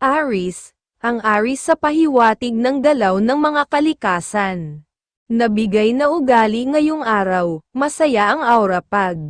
Aris, ang Aris sa pahiwatig ng galaw ng mga kalikasan. Nabigay na ugali ngayong araw, masaya ang aura pag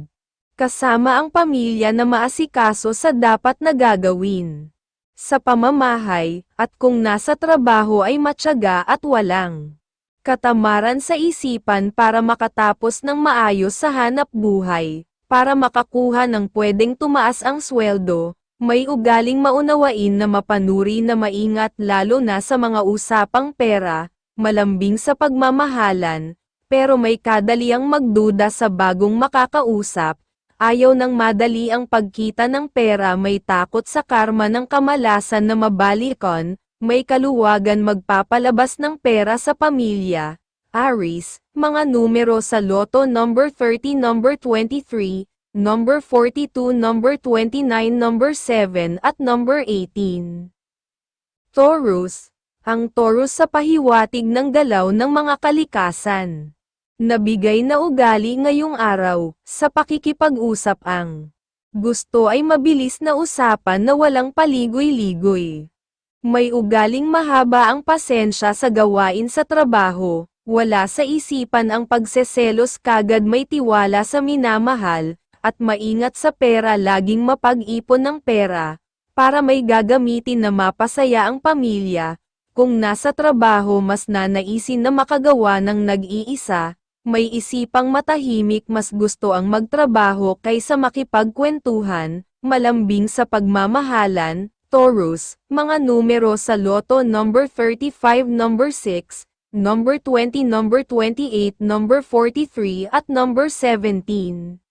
kasama ang pamilya na maasikaso sa dapat na gagawin. Sa pamamahay, at kung nasa trabaho ay matyaga at walang katamaran sa isipan para makatapos ng maayos sa hanap buhay, para makakuha ng pwedeng tumaas ang sweldo, may ugaling maunawain na mapanuri na maingat lalo na sa mga usapang pera, malambing sa pagmamahalan, pero may kadaliang magduda sa bagong makakausap, ayaw ng madali ang pagkita ng pera may takot sa karma ng kamalasan na mabalikon, may kaluwagan magpapalabas ng pera sa pamilya. Aries, mga numero sa Lotto number 30 number 23, number 42 number 29 number 7 at number 18. Taurus, ang Taurus sa pahiwatig ng galaw ng mga kalikasan. Nabigay na ugali ngayong araw, sa pakikipag-usap ang gusto ay mabilis na usapan na walang paligoy-ligoy. May ugaling mahaba ang pasensya sa gawain sa trabaho, wala sa isipan ang pagseselos kagad may tiwala sa minamahal, at maingat sa pera laging mapag-ipon ng pera, para may gagamitin na mapasaya ang pamilya, kung nasa trabaho mas nanaisin na makagawa ng nag-iisa, may isipang matahimik mas gusto ang magtrabaho kaysa makipagkwentuhan, malambing sa pagmamahalan, Taurus, mga numero sa Lotto number 35 number 6, number 20 number 28 number 43 at number 17.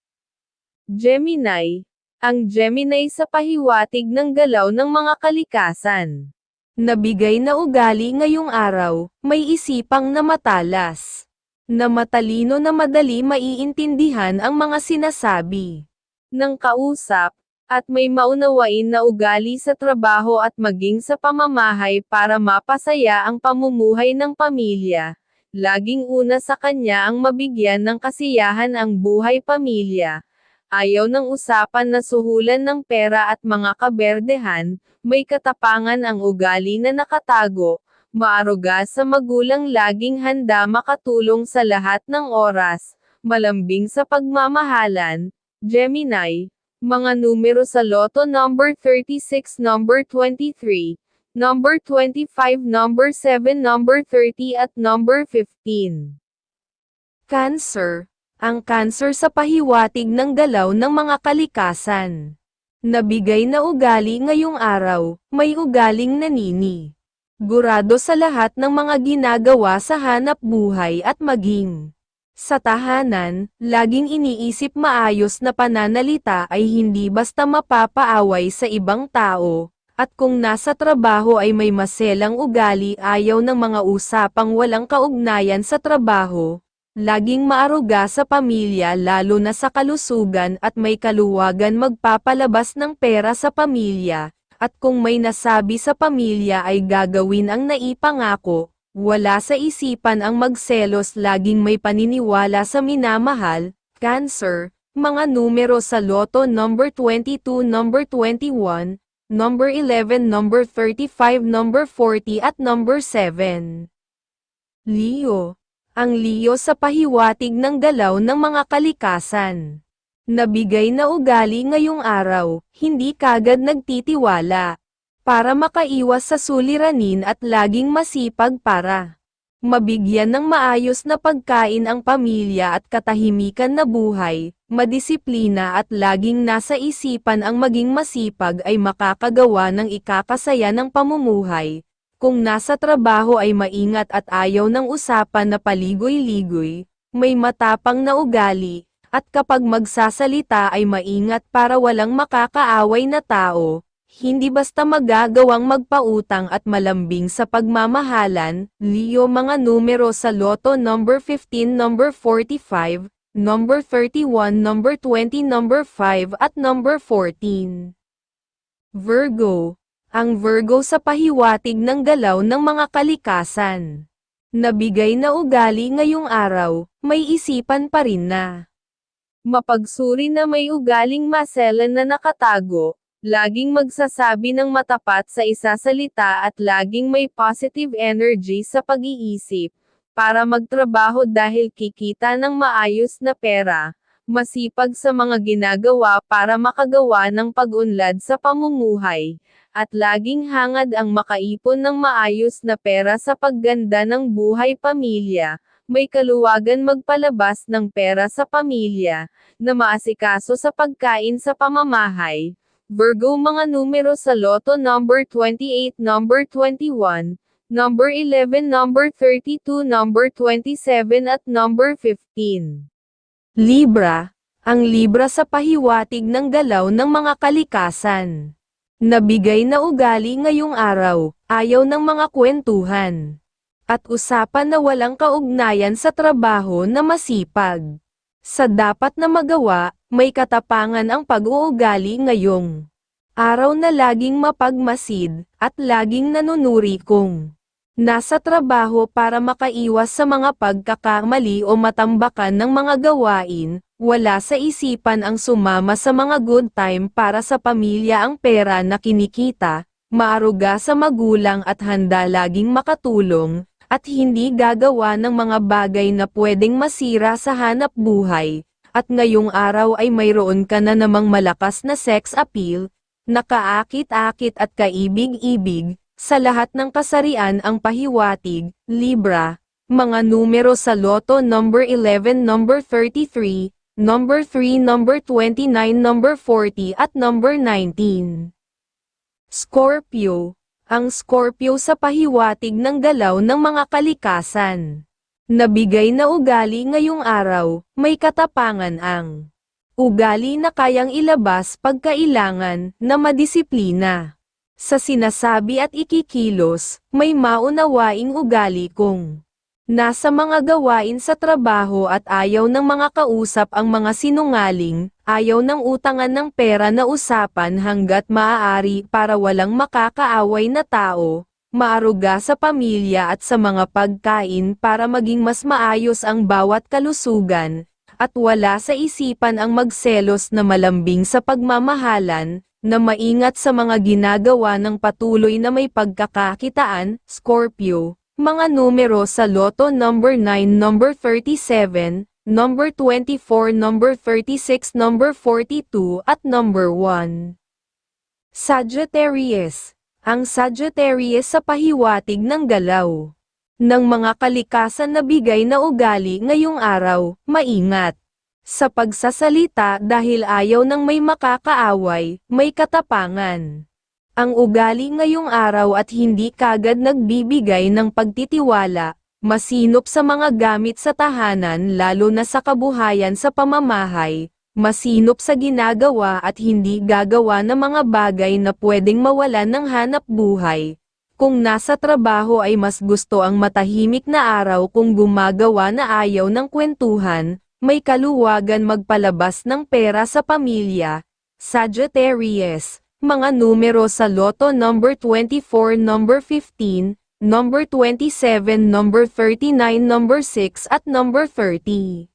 Gemini, ang Gemini sa pahiwatig ng galaw ng mga kalikasan. Nabigay na ugali ngayong araw, may isipang na matalas na matalino na madali maiintindihan ang mga sinasabi ng kausap, at may maunawain na ugali sa trabaho at maging sa pamamahay para mapasaya ang pamumuhay ng pamilya. Laging una sa kanya ang mabigyan ng kasiyahan ang buhay pamilya. Ayaw ng usapan na suhulan ng pera at mga kaberdehan, may katapangan ang ugali na nakatago, maaruga sa magulang laging handa makatulong sa lahat ng oras, malambing sa pagmamahalan, Gemini, mga numero sa Lotto number 36 number 23, number 25 number 7 number 30 at number 15. Cancer, ang cancer sa pahiwatig ng galaw ng mga kalikasan. Nabigay na ugali ngayong araw, may ugaling nanini. Gurado sa lahat ng mga ginagawa sa hanap buhay at maging sa tahanan, laging iniisip maayos na pananalita ay hindi basta mapapaaway sa ibang tao, at kung nasa trabaho ay may maselang ugali ayaw ng mga usapang walang kaugnayan sa trabaho, laging maaruga sa pamilya lalo na sa kalusugan at may kaluwagan magpapalabas ng pera sa pamilya, at kung may nasabi sa pamilya ay gagawin ang naipangako, wala sa isipan ang magselos laging may paniniwala sa minamahal, cancer, mga numero sa loto number 22 number 21, number 11 number 35 number 40 at number 7. Leo, ang Leo sa pahiwatig ng galaw ng mga kalikasan. Nabigay na ugali ngayong araw, hindi kagad nagtitiwala. Para makaiwas sa suliranin at laging masipag para mabigyan ng maayos na pagkain ang pamilya at katahimikan na buhay, madisiplina at laging nasa isipan ang maging masipag ay makakagawa ng ikakasaya ng pamumuhay. Kung nasa trabaho ay maingat at ayaw ng usapan na paligoy-ligoy, may matapang na ugali, at kapag magsasalita ay maingat para walang makakaaway na tao, hindi basta magagawang magpautang at malambing sa pagmamahalan, Leo mga numero sa Lotto number 15 number 45, number 31 number 20 number 5 at number 14. Virgo, ang Virgo sa pahiwatig ng galaw ng mga kalikasan. Nabigay na ugali ngayong araw, may isipan pa rin na Mapagsuri na may ugaling maselan na nakatago, Laging magsasabi ng matapat sa isa salita at laging may positive energy sa pag-iisip, para magtrabaho dahil kikita ng maayos na pera, masipag sa mga ginagawa para makagawa ng pag-unlad sa pamumuhay, at laging hangad ang makaipon ng maayos na pera sa pagganda ng buhay pamilya, may kaluwagan magpalabas ng pera sa pamilya, na maasikaso sa pagkain sa pamamahay. Virgo mga numero sa Lotto number 28, number 21, number 11, number 32, number 27 at number 15. Libra, ang Libra sa pahiwatig ng galaw ng mga kalikasan. Nabigay na ugali ngayong araw, ayaw ng mga kwentuhan. At usapan na walang kaugnayan sa trabaho na masipag. Sa dapat na magawa, may katapangan ang pag-uugali ngayong araw na laging mapagmasid, at laging nanunuri kung nasa trabaho para makaiwas sa mga pagkakamali o matambakan ng mga gawain, wala sa isipan ang sumama sa mga good time para sa pamilya ang pera na kinikita, maaruga sa magulang at handa laging makatulong, at hindi gagawa ng mga bagay na pwedeng masira sa hanap buhay, at ngayong araw ay mayroon ka na namang malakas na sex appeal, nakaakit-akit at kaibig-ibig, sa lahat ng kasarian ang pahiwatig, Libra, mga numero sa Lotto number 11, number 33, number 3, number 29, number 40 at number 19. Scorpio, ang Scorpio sa pahiwatig ng galaw ng mga kalikasan. Nabigay na ugali ngayong araw, may katapangan ang ugali na kayang ilabas pagkailangan na madisiplina. Sa sinasabi at ikikilos, may maunawaing ugali kung nasa mga gawain sa trabaho at ayaw ng mga kausap ang mga sinungaling, ayaw ng utangan ng pera na usapan hanggat maaari para walang makakaaway na tao, maaruga sa pamilya at sa mga pagkain para maging mas maayos ang bawat kalusugan, at wala sa isipan ang magselos na malambing sa pagmamahalan, na maingat sa mga ginagawa ng patuloy na may pagkakakitaan, Scorpio, mga numero sa Lotto number 9, number 37, number 24, number 36, number 42 at number 1. Sagittarius, ang Sagittarius sa pahiwatig ng galaw. Ng mga kalikasan na bigay na ugali ngayong araw, maingat sa pagsasalita dahil ayaw ng may makakaaway, may katapangan. Ang ugali ngayong araw at hindi kagad nagbibigay ng pagtitiwala, masinop sa mga gamit sa tahanan lalo na sa kabuhayan sa pamamahay, masinop sa ginagawa at hindi gagawa ng mga bagay na pwedeng mawalan ng hanap buhay. Kung nasa trabaho ay mas gusto ang matahimik na araw kung gumagawa na ayaw ng kwentuhan, may kaluwagan magpalabas ng pera sa pamilya. Sagittarius, mga numero sa Lotto number 24, number 15, number 27, number 39, number 6 at number 30.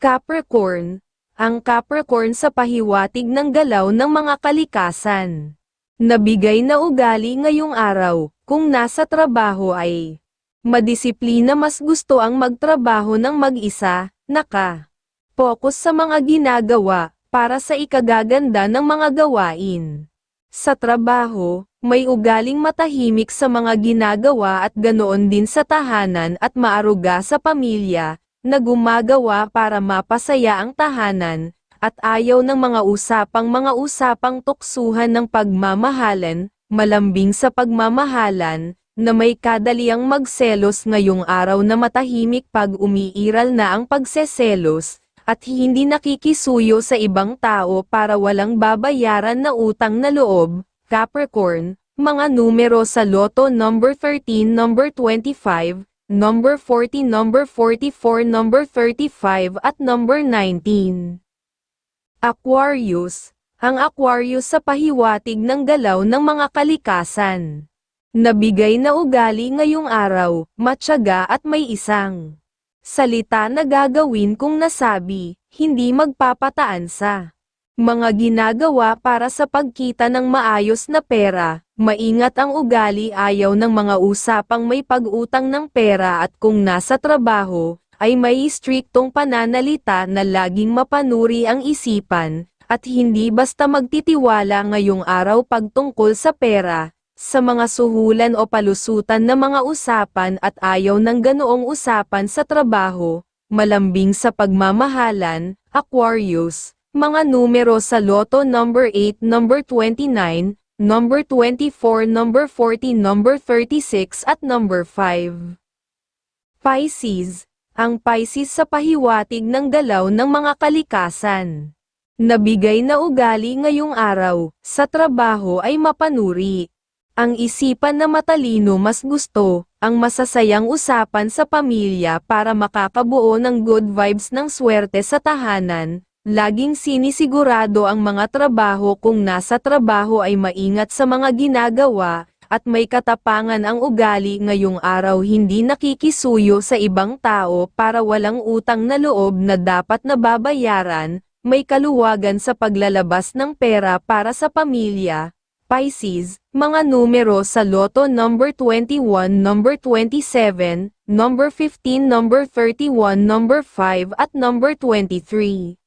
Capricorn, ang Capricorn sa pahiwatig ng galaw ng mga kalikasan. Nabigay na ugali ngayong araw, kung nasa trabaho ay madisiplina mas gusto ang magtrabaho ng mag-isa, naka. Focus sa mga ginagawa, para sa ikagaganda ng mga gawain. Sa trabaho, may ugaling matahimik sa mga ginagawa at ganoon din sa tahanan at maaruga sa pamilya, na gumagawa para mapasaya ang tahanan, at ayaw ng mga usapang mga usapang tuksuhan ng pagmamahalan, malambing sa pagmamahalan, na may kadaliang magselos ngayong araw na matahimik pag umiiral na ang pagseselos, at hindi nakikisuyo sa ibang tao para walang babayaran na utang na loob, Capricorn, mga numero sa Lotto number 13, number 25, number 40, number 44, number 35 at number 19. Aquarius, ang Aquarius sa pahiwatig ng galaw ng mga kalikasan. Nabigay na ugali ngayong araw, matyaga at may isang salita na gagawin kung nasabi, hindi magpapataan sa Mga ginagawa para sa pagkita ng maayos na pera, maingat ang ugali ayaw ng mga usapang may pag-utang ng pera at kung nasa trabaho, ay may striktong pananalita na laging mapanuri ang isipan, at hindi basta magtitiwala ngayong araw pagtungkol sa pera, sa mga suhulan o palusutan na mga usapan at ayaw ng ganoong usapan sa trabaho, malambing sa pagmamahalan, Aquarius, mga numero sa loto number 8, number 29, number 24, number 40, number 36 at number 5. Pisces, ang Pisces sa pahiwatig ng galaw ng mga kalikasan. Nabigay na ugali ngayong araw, sa trabaho ay mapanuri. Ang isipan na matalino mas gusto, ang masasayang usapan sa pamilya para makakabuo ng good vibes ng swerte sa tahanan, laging sinisigurado ang mga trabaho kung nasa trabaho ay maingat sa mga ginagawa, at may katapangan ang ugali ngayong araw hindi nakikisuyo sa ibang tao para walang utang na loob na dapat nababayaran, may kaluwagan sa paglalabas ng pera para sa pamilya. Pisces, mga numero sa loto number 21, number 27, number 15, number 31, number 5 at number 23.